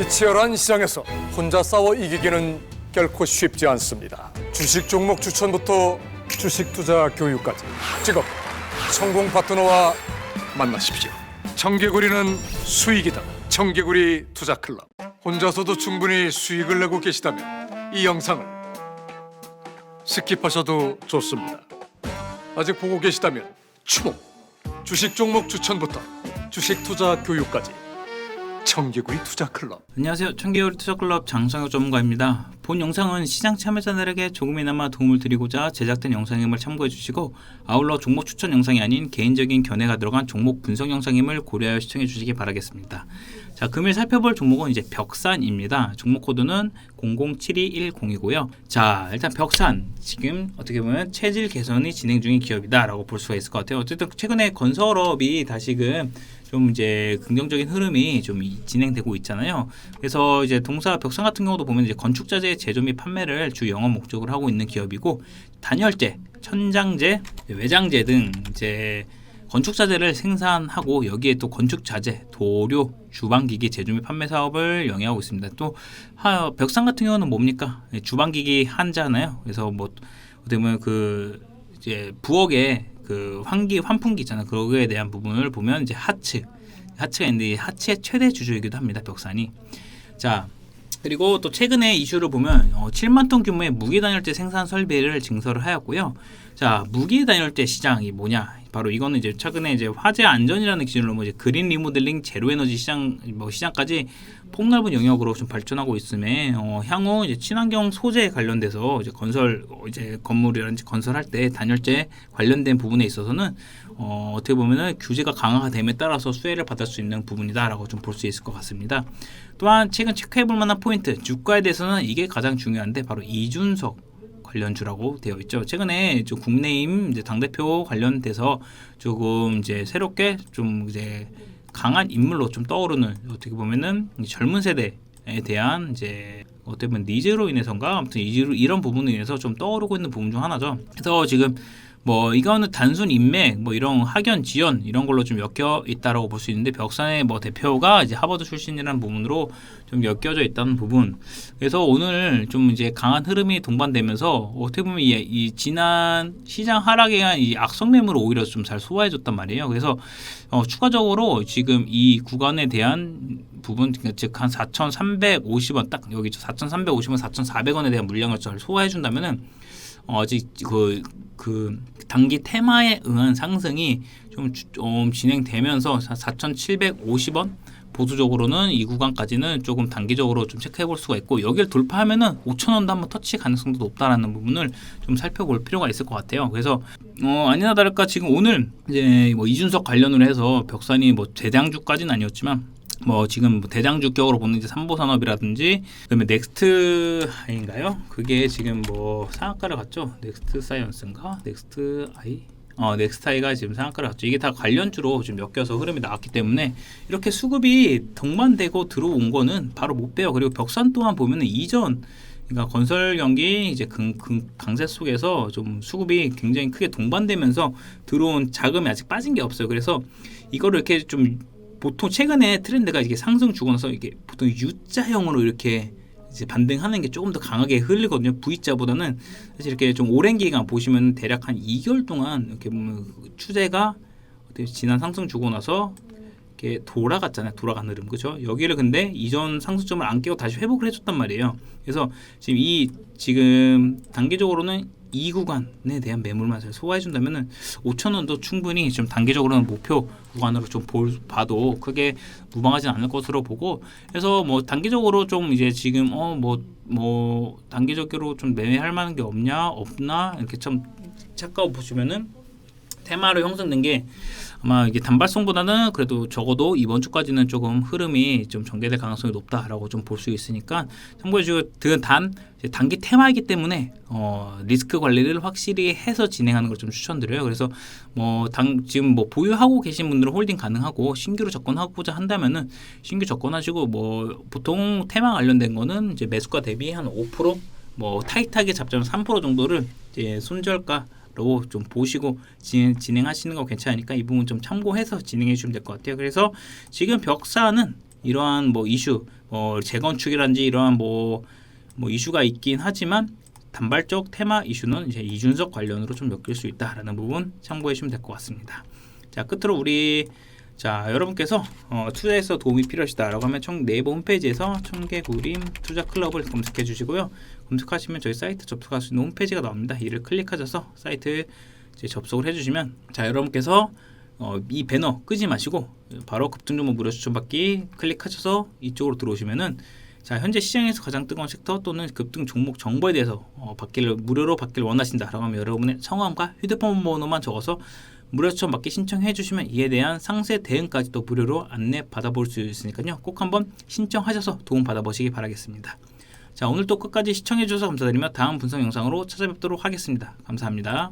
이 치열한 시장에서 혼자 싸워 이기기는 결코 쉽지 않습니다. 주식 종목 추천부터 주식 투자 교육까지 직업 성공 파트너와 만나십시오. 청개구리는 수익이다. 청개구리 투자 클럽. 혼자서도 충분히 수익을 내고 계시다면 이 영상을 스킵하셔도 좋습니다. 아직 보고 계시다면 추모 주식 종목 추천부터 주식 투자 교육까지 청개구리 투자 클럽. 안녕하세요. 청개월 투자클럽 장성혁 전문가입니다. 본 영상은 시장 참여자들에게 조금이나마 도움을 드리고자 제작된 영상임을 참고해 주시고 아울러 종목 추천 영상이 아닌 개인적인 견해가 들어간 종목 분석 영상임을 고려하여 시청해 주시기 바라겠습니다. 자, 금일 살펴볼 종목은 이제 벽산입니다. 종목 코드는 007210이고요. 자, 일단 벽산 지금 어떻게 보면 체질 개선이 진행 중인 기업이다라고 볼 수가 있을 것 같아요. 어쨌든 최근에 건설업이 다시금 좀 이제 긍정적인 흐름이 좀 이- 진행되고 있잖아요. 그래서 이제 동사 벽산 같은 경우도 보면 이제 건축자재 제조 및 판매를 주 영업 목적으로 하고 있는 기업이고 단열재, 천장재, 외장재 등 이제 건축자재를 생산하고 여기에 또 건축자재, 도료, 주방기기 제조 및 판매 사업을 영위하고 있습니다. 또 하, 벽산 같은 경우는 뭡니까? 예, 주방기기 한자잖아요. 그래서 뭐 어떻게 보면 그 이제 부엌에 그 환기 환풍기 있잖아요. 그거에 대한 부분을 보면 이제 하츠 하츠가 있는데 이 하츠의 최대 주주이기도 합니다. 벽산이. 자 그리고 또 최근에 이슈를 보면 어, 7만 톤 규모의 무기 단열재 생산 설비를 증설을 하였고요. 자 무기 단열재 시장이 뭐냐? 바로 이거는 이제 최근에 이제 화재 안전이라는 기준으로 뭐 이제 그린 리모델링 제로 에너지 시장 뭐 시장까지 폭넓은 영역으로 좀 발전하고 있음에 어, 향후 이제 친환경 소재 관련돼서 이제 건설 어, 이제 건물이라든지 건설할 때 단열재 관련된 부분에 있어서는 어, 어떻게 보면은 규제가 강화가 됨에 따라서 수혜를 받을 수 있는 부분이다라고 좀 볼 수 있을 것 같습니다. 또한 최근 체크해 볼 만한 포인트 주가에 대해서는 이게 가장 중요한데 바로 이준석 관련주라고 되어 있죠. 최근에 좀 국내임 이제 당 대표 관련돼서 조금 이제 새롭게 좀 이제 강한 인물로 좀 떠오르는 어떻게 보면은 이 젊은 세대에 대한 이제 어떻게 보면 니즈로 인해서인가 아무튼 이- 이런 부분으로 인해서 좀 떠오르고 있는 부분 중 하나죠. 그래서 지금 뭐 이거는 단순 인맥 뭐 이런 학연 지연 이런 걸로 좀 엮여 있다라고 볼 수 있는데 벽산의 뭐 대표가 이제 하버드 출신이라는 부분으로 좀 엮여져 있다는 부분. 그래서 오늘 좀 이제 강한 흐름이 동반되면서 어떻게 보면 이, 이 지난 시장 하락에 의한 이 악성 매물을 오히려 좀 잘 소화해줬단 말이에요. 그래서 어, 추가적으로 지금 이 구간에 대한 부분 즉 한 4,350원 딱 여기 4,350원, 4,400원에 대한 물량을 잘 소화해 준다면은 어, 아직 그, 그 단기 테마에 의한 상승이 좀, 주- 좀 진행되면서 4,750원 보수적으로는 이 구간까지는 조금 단기적으로 좀 체크해 볼 수가 있고 여기를 돌파하면은 5,000원도 한번 터치 가능성도 높다라는 부분을 좀 살펴볼 필요가 있을 것 같아요. 그래서 어, 아니나 다를까 지금 오늘 이제 뭐 이준석 관련으로 해서 벽산이 뭐 대장주까지는 아니었지만 뭐 지금 뭐 대장주격으로 보는 이제 삼보산업이라든지 그다음에 넥스트 아인가요? 그게 지금 뭐 상한가를 갔죠. 넥스트 사이언스인가? 넥스트 아이? 어, 넥스타이가 지금 상한가를 갔죠. 이게 다 관련주로 지금 엮여서 흐름이 나왔기 때문에 이렇게 수급이 동반되고 들어온 거는 바로 못 빼요. 그리고 벽산 또한 보면은 이전 그러니까 건설 경기 이제 강, 강, 강세 속에서 좀 수급이 굉장히 크게 동반되면서 들어온 자금이 아직 빠진 게 없어요. 그래서 이거를 이렇게 좀 보통 최근에 트렌드가 이게 상승 주고 나서 이게 보통 U자형으로 이렇게 이제 반등하는 게 조금 더 강하게 흘리거든요. V자보다는 사실 이렇게 좀 오랜 기간 보시면 대략 한 2개월 동안 이렇게 보면 그 추세가 지난 상승 주고 나서 이렇게 돌아갔잖아요. 돌아간 흐름 그죠? 여기를 근데 이전 상승점을 안 깨고 다시 회복을 해줬단 말이에요. 그래서 지금 이 지금 단기적으로는 이 구간에 대한 매물만 잘 소화해 준다면은 5천 원도 충분히 좀 단기적으로는 목표 구간으로 좀 볼, 봐도 크게 무방하진 않을 것으로 보고 그래서 뭐 단기적으로 좀 이제 지금 어뭐뭐 단기적으로 좀 매매할 만한 게 없냐 없나? 이렇게 좀 착각 보시면은 테마로 형성된 게 아마 이게 단발성보다는 그래도 적어도 이번 주까지는 조금 흐름이 좀 전개될 가능성이 높다라고 좀 볼 수 있으니까 참고해 주고 단 단기 테마이기 때문에 어 리스크 관리를 확실히 해서 진행하는 걸 좀 추천드려요. 그래서 뭐 당 지금 뭐 보유하고 계신 분들은 홀딩 가능하고 신규로 접근하고자 한다면은 신규 접근하시고 뭐 보통 테마 관련된 거는 이제 매수가 대비 한 5%뭐 타이트하게 잡자면 3% 정도를 이제 손절가 로좀 보시고 진, 진행 하시는 거 괜찮으니까 이 부분 좀 참고해서 진행해 주시면 될 것 같아요. 그래서 지금 벽사는 이러한 뭐 이슈 어, 재건축이란지 이러한 뭐, 뭐 이슈가 있긴 하지만 단발적 테마 이슈는 이제 이준석 관련으로 좀 엮일 수 있다라는 부분 참고해 주시면 될 것 같습니다. 자 끝으로 우리 자 여러분께서 어, 투자에서 도움이 필요하시다라고 하면 총 네이버 홈페이지에서 청개구림 투자 클럽을 검색해 주시고요. 검색하시면 저희 사이트 접속할 수 있는 홈페이지가 나옵니다. 이를 클릭하셔서 사이트 이제 접속을 해주시면 자 여러분께서 어, 이 배너 끄지 마시고 바로 급등종목 무료 추천받기 클릭하셔서 이쪽으로 들어오시면은 자 현재 시장에서 가장 뜨거운 섹터 또는 급등 종목 정보에 대해서 어, 받기를 무료로 받기를 원하신다라고 하면 여러분의 성함과 휴대폰 번호만 적어서 무료 추천 받기 신청해 주시면 이에 대한 상세 대응까지도 무료로 안내 받아볼 수 있으니까요 꼭 한번 신청하셔서 도움 받아보시기 바라겠습니다. 자 오늘도 끝까지 시청해 주셔서 감사드리며 다음 분석 영상으로 찾아뵙도록 하겠습니다. 감사합니다.